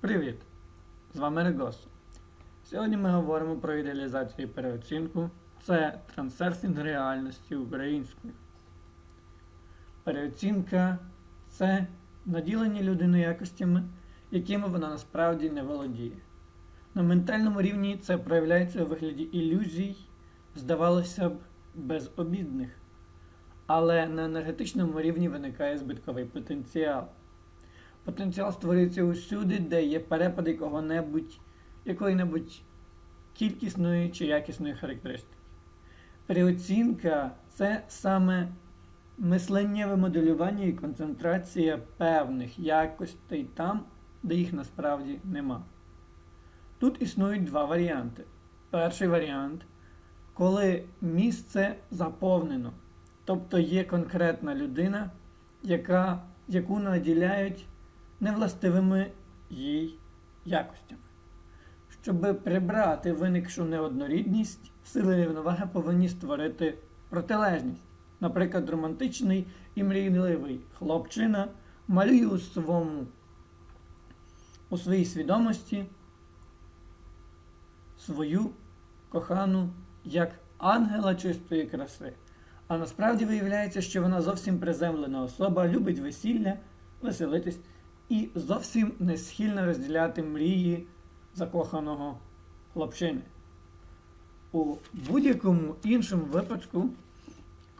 Привіт! З вами Регосо. Сьогодні ми говоримо про ідеалізацію і переоцінку. Це трансерфінг реальності українською. Переоцінка це наділення людини якостями, якими вона насправді не володіє. На ментальному рівні це проявляється у вигляді ілюзій, здавалося б, безобідних. Але на енергетичному рівні виникає збитковий потенціал. Потенціал створюється усюди, де є перепади кого-небудь, якої-небудь кількісної чи якісної характеристики. Переоцінка це саме мисленнєве моделювання і концентрація певних якостей там, де їх насправді нема. Тут існують два варіанти. Перший варіант, коли місце заповнено, тобто є конкретна людина, яка, яку наділяють невластивими їй якостями. Щоб прибрати виникшу неоднорідність, сили рівноваги повинні створити протилежність. Наприклад, романтичний і мрійливий хлопчина малює у своєму у своїй свідомості свою кохану як ангела чистої краси. А насправді виявляється, що вона зовсім приземлена особа, любить весілля, веселитись і зовсім не схильна розділяти мрії закоханого хлопчини. У будь-якому іншому випадку,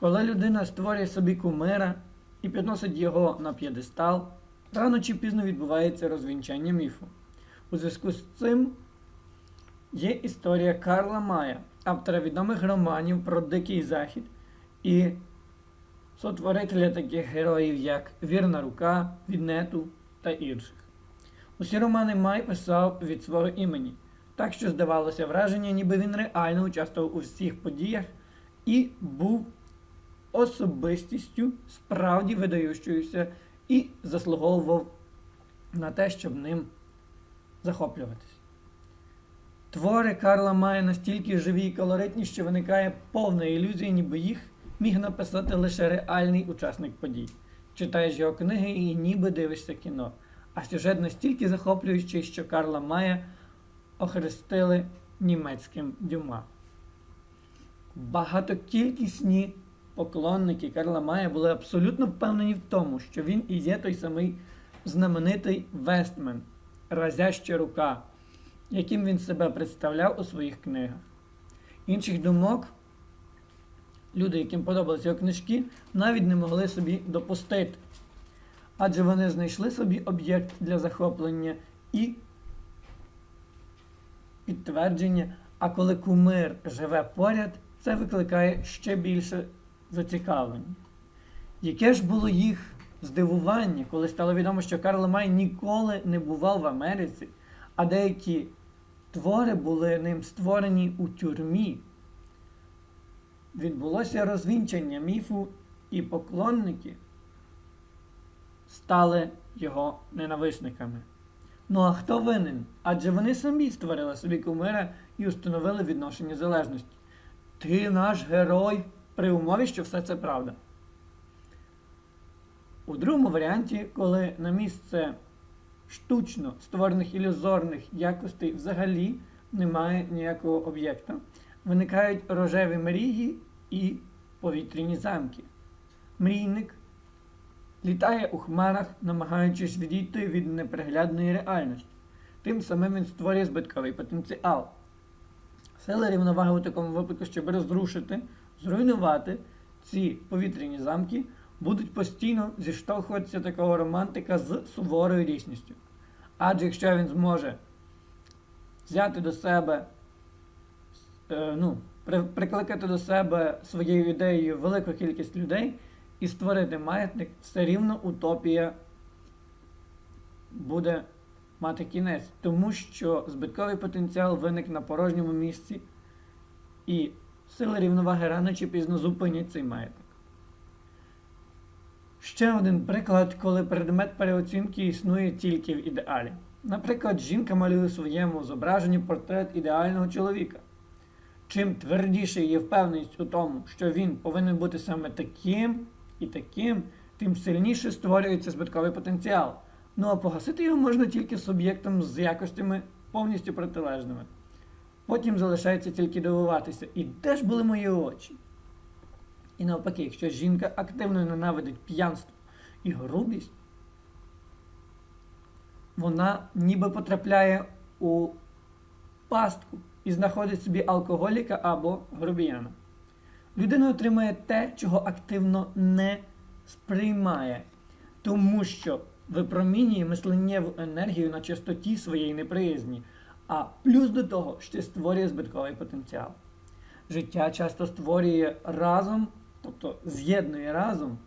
коли людина створює собі кумира і підносить його на п'єдестал, рано чи пізно відбувається розвінчання міфу. У зв'язку з цим є історія Карла Мая, автора відомих романів про Дикий Захід і сотворителя таких героїв, як Вірна Рука, Віднету та інших. Усі романи Май писав від свого імені, так що здавалося враження, ніби він реально участвував у всіх подіях і був особистістю, справді видаючоюся, і заслуговував на те, щоб ним захоплюватись. Твори Карла Мая настільки живі і колоритні, що виникає повна ілюзія, ніби їх міг написати лише реальний учасник подій. Читаєш його книги і ніби дивишся кіно. А сюжет настільки захоплюючий, що Карла Мая охрестили німецьким дюма. Багатокількісні поклонники Карла Мая були абсолютно впевнені в тому, що він і є той самий знаменитий Вестмен, разяща рука, яким він себе представляв у своїх книгах. Інших думок, люди, яким подобалися його книжки, навіть не могли собі допустити. Адже вони знайшли собі об'єкт для захоплення і підтвердження, а коли кумир живе поряд, це викликає ще більше зацікавлення. Яке ж було їх здивування, коли стало відомо, що Карл Май ніколи не бував в Америці, а деякі твори були ним створені у тюрмі. Відбулося розвінчання міфу і поклонники стали його ненависниками. Ну а хто винен? Адже вони самі створили собі кумира і установили відношення залежності. Ти наш герой при умові, що все це правда. У другому варіанті, коли на місце штучно створених ілюзорних якостей взагалі немає ніякого об'єкта, виникають рожеві мрії і повітряні замки. Мрійник літає у хмарах, намагаючись відійти від неприглядної реальності. Тим самим він створює збитковий потенціал. Сили рівноваги у такому випадку, щоб розрушити, зруйнувати ці повітряні замки, будуть постійно зіштовхуватися такого романтика з суворою рісністю. Адже якщо він зможе взяти до себе, е, ну, прикликати до себе своєю ідеєю велику кількість людей і створити маятник, все рівно утопія буде мати кінець, тому що збитковий потенціал виник на порожньому місці, і сили рівноваги рано чи пізно зупинять цей маятник. Ще один приклад, коли предмет переоцінки існує тільки в ідеалі. Наприклад, жінка малює у своєму зображенні портрет ідеального чоловіка. Чим твердіше є впевненість у тому, що він повинен бути саме таким і таким, тим сильніше створюється збитковий потенціал. Ну а погасити його можна тільки суб'єктом з якостями повністю протилежними. Потім залишається тільки дивуватися, і де ж були мої очі? І навпаки, якщо жінка активно ненавидить п'янство і грубість, вона ніби потрапляє у пастку і знаходить собі алкоголіка або грубіяна. Людина отримує те, чого активно не сприймає, тому що випромінює мисленнєву енергію на частоті своєї неприязні, а плюс до того ще створює збитковий потенціал. Життя часто створює разом, тобто з'єднує разом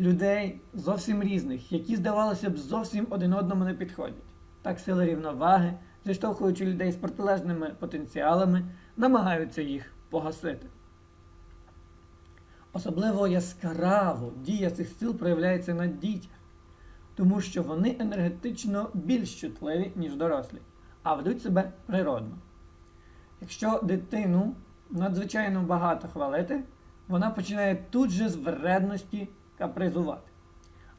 людей зовсім різних, які, здавалося б, зовсім один одному не підходять. Так сили рівноваги, зіштовхуючи людей з протилежними потенціалами, намагаються їх погасити. Особливо яскраво дія цих сил проявляється на дітях, тому що вони енергетично більш чутливі, ніж дорослі, а ведуть себе природно. Якщо дитину надзвичайно багато хвалити, вона починає тут же з вредності капризувати.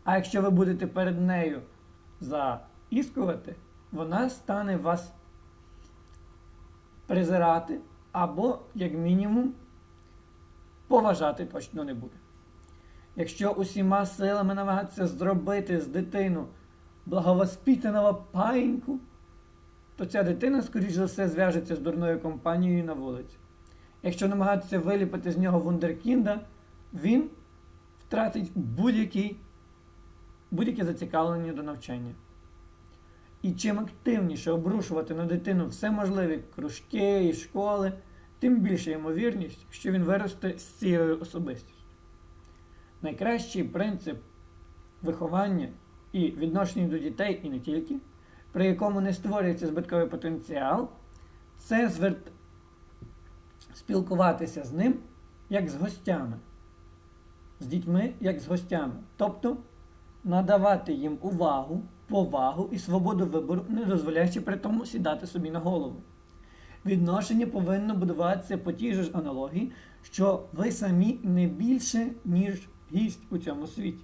А якщо ви будете перед нею заіскувати, вона стане вас презирати або, як мінімум, поважати точно не буде. Якщо усіма силами намагатися зробити з дитину благовоспітаного паїньку, то ця дитина, скоріш за все, зв'яжеться з дурною компанією на вулиці. Якщо намагатися виліпити з нього вундеркінда, він втратить будь-яке будь зацікавлення до навчання. І чим активніше обрушувати на дитину все можливі кружки і школи, тим більша ймовірність, що він виросте з цією особистістю. Найкращий принцип виховання і відношення до дітей і не тільки, при якому не створюється збитковий потенціал, це зверт... спілкуватися з ним як з гостями, з дітьми як з гостями. Тобто надавати їм увагу, повагу і свободу вибору, не дозволяючи при тому сідати собі на голову. Відношення повинно будуватися по тій же ж аналогії, що ви самі не більше, ніж гість у цьому світі.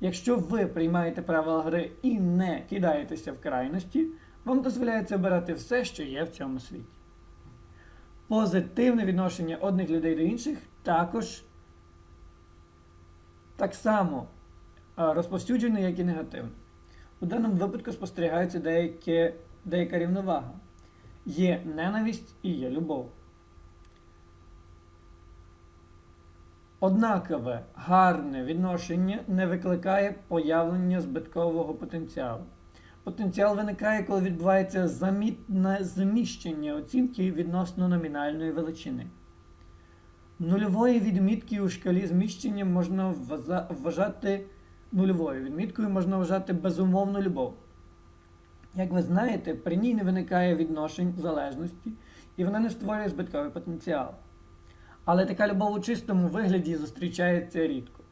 Якщо ви приймаєте правила гри і не кидаєтеся в крайності, вам дозволяється обирати все, що є в цьому світі. Позитивне відношення одних людей до інших також так само розповсюджене, як і негативне. У даному випадку спостерігається деякі, деяка рівновага. Є ненависть і є любов. Однакове гарне відношення не викликає появлення збиткового потенціалу. Потенціал виникає, коли відбувається замітне зміщення оцінки відносно номінальної величини. Нульової відмітки у шкалі зміщення можна вважати нульовою відміткою, можна вважати безумовну любов. Як ви знаєте, при ній не виникає відношень залежності, і вона не створює збитковий потенціал. Але така любов у чистому вигляді зустрічається рідко.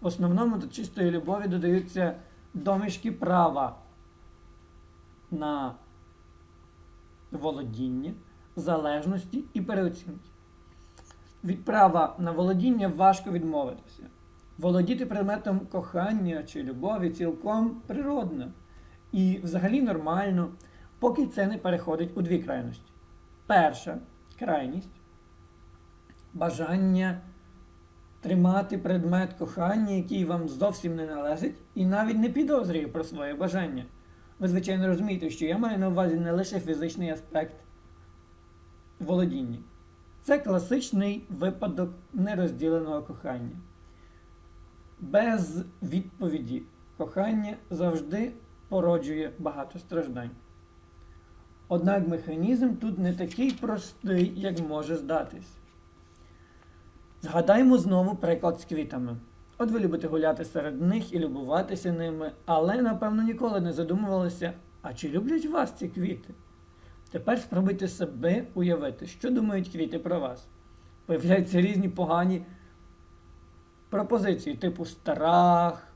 В основному до чистої любові додаються домішки права на володіння, залежності і переоцінки. Від права на володіння важко відмовитися. Володіти предметом кохання чи любові цілком природно і взагалі нормально, поки це не переходить у дві крайності. Перша крайність бажання тримати предмет кохання, який вам зовсім не належить, і навіть не підозрює про своє бажання. Ви, звичайно, розумієте, що я маю на увазі не лише фізичний аспект володіння. Це класичний випадок нерозділеного кохання. Без відповіді кохання завжди породжує багато страждань. Однак механізм тут не такий простий, як може здатись. Згадаймо знову приклад з квітами. От ви любите гуляти серед них і любуватися ними, але, напевно, ніколи не задумувалися, а чи люблять вас ці квіти? Тепер спробуйте себе уявити, що думають квіти про вас. Появляються різні погані пропозиції, типу страх,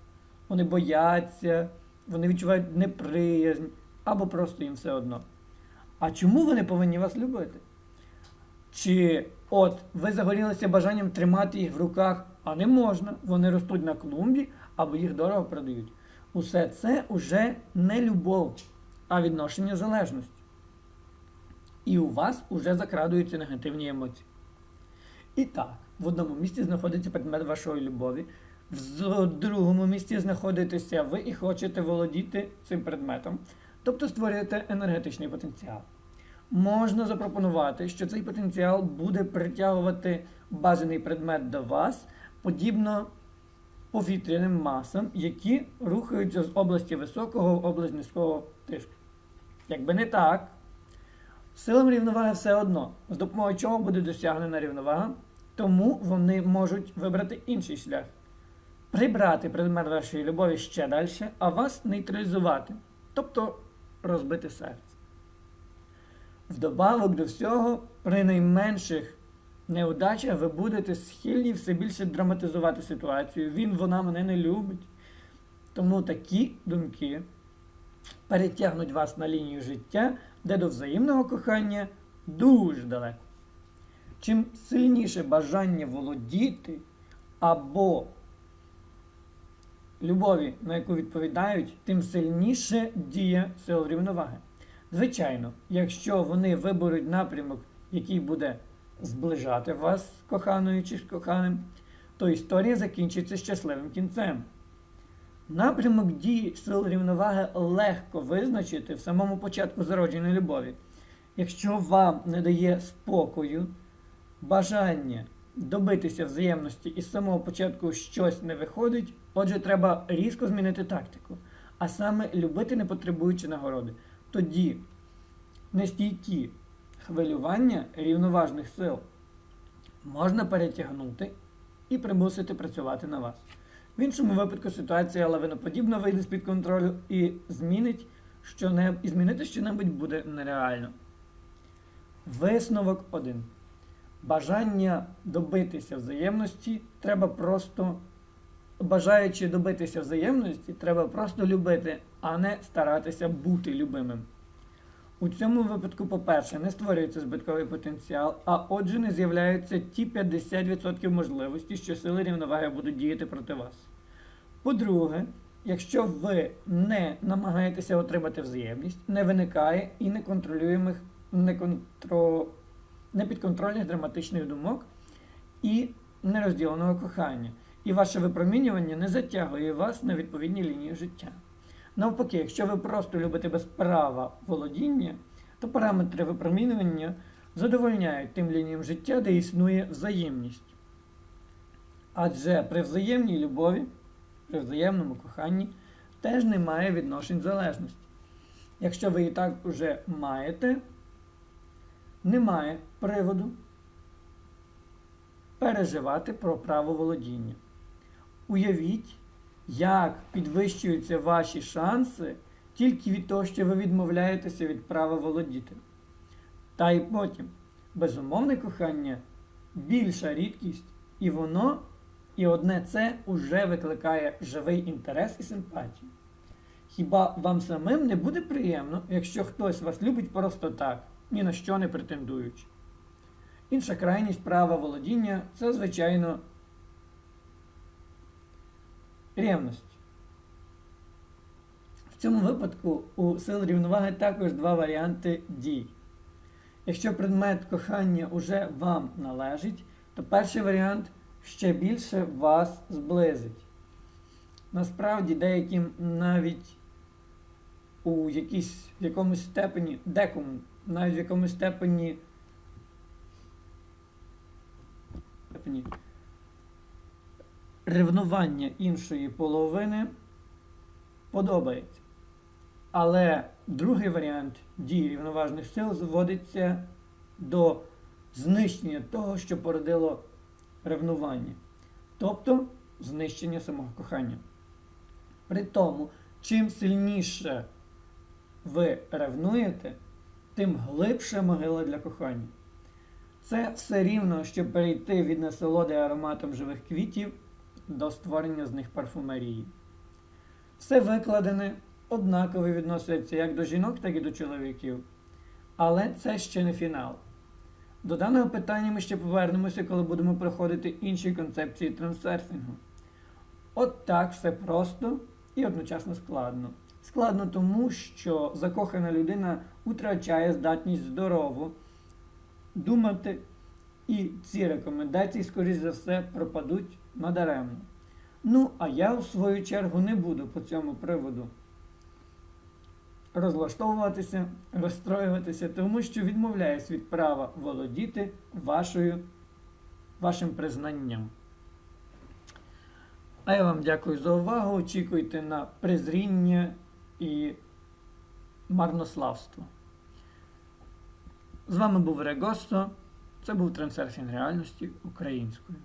вони бояться, вони відчувають неприязнь або просто їм все одно. А чому вони повинні вас любити? Чи от ви загорілися бажанням тримати їх в руках, а не можна, вони ростуть на клумбі або їх дорого продають. Усе це уже не любов, а відношення залежності. І у вас уже закрадуються негативні емоції. І так, в одному місці знаходиться предмет вашої любові, в другому місці знаходитеся ви і хочете володіти цим предметом, тобто створюєте енергетичний потенціал. Можна запропонувати, що цей потенціал буде притягувати бажаний предмет до вас, подібно повітряним масам, які рухаються з області високого в область низького тиску. Якби не так, силам рівноваги все одно, з допомогою чого буде досягнена рівновага, тому вони можуть вибрати інший шлях. Прибрати предмет вашої любові ще далі, а вас нейтралізувати, тобто розбити серце. Вдобавок до всього, при найменших неудачах ви будете схильні все більше драматизувати ситуацію. Він, вона мене не любить. Тому такі думки перетягнуть вас на лінію життя, де до взаємного кохання дуже далеко. Чим сильніше бажання володіти або любові, на яку відповідають, тим сильніше діє сил рівноваги. Звичайно, якщо вони виберуть напрямок, який буде зближати вас з коханою чи з коханим, то історія закінчиться щасливим кінцем. Напрямок дії сил рівноваги легко визначити в самому початку зародженої любові. Якщо вам не дає спокою, бажання добитися взаємності і з самого початку щось не виходить, отже, треба різко змінити тактику, а саме любити не потребуючи нагороди. Тоді нестійкі хвилювання рівноважних сил можна перетягнути і примусити працювати на вас. В іншому випадку ситуація лавиноподібно вийде з-під контролю і змінить що і змінити що-небудь буде нереально. Висновок 1. Бажання добитися взаємності треба просто. Бажаючи добитися взаємності, треба просто любити, а не старатися бути любимим. У цьому випадку, по-перше, не створюється збитковий потенціал, а отже, не з'являються ті 50% можливості, що сили рівноваги будуть діяти проти вас. По-друге, якщо ви не намагаєтеся отримати взаємність, не виникає і неконтролюємих, неконтро... непідконтрольних драматичних думок і нерозділеного кохання. І ваше випромінювання не затягує вас на відповідні лінії життя. Навпаки, якщо ви просто любите без права володіння, то параметри випромінювання задовольняють тим лініям життя, де існує взаємність. Адже при взаємній любові, при взаємному коханні теж немає відношень залежності. Якщо ви і так вже маєте, немає приводу переживати про право володіння. Уявіть, як підвищуються ваші шанси тільки від того, що ви відмовляєтеся від права володіти. Та й потім, безумовне кохання більша рідкість, і воно, і одне це уже викликає живий інтерес і симпатію. Хіба вам самим не буде приємно, якщо хтось вас любить просто так, ні на що не претендуючи? Інша крайність права володіння це, звичайно, рівності. В цьому випадку у сил рівноваги також два варіанти дій. Якщо предмет кохання уже вам належить, то перший варіант ще більше вас зблизить. Насправді, деяким навіть у якійсь, в якомусь степені, декому, навіть в якомусь степені, степені ревнування іншої половини подобається. Але другий варіант дії рівноважних сил зводиться до знищення того, що породило ревнування, тобто знищення самого кохання. При тому, чим сильніше ви ревнуєте, тим глибша могила для кохання. Це все рівно, щоб перейти від насолоди ароматом живих квітів до створення з них парфумерії. Все викладене однаково відноситься як до жінок, так і до чоловіків. Але це ще не фінал. До даного питання ми ще повернемося, коли будемо проходити інші концепції трансерфінгу. От так все просто і одночасно складно. Складно тому, що закохана людина втрачає здатність здорово думати, і ці рекомендації, скоріш за все, пропадуть надаремно. Ну, а я, у свою чергу, не буду по цьому приводу розлаштовуватися, розстроюватися, тому що відмовляюсь від права володіти вашою, вашим признанням. А я вам дякую за увагу. Очікуйте на презріння і марнославство. З вами був Регосто. Це був трансерфінг реальності українською.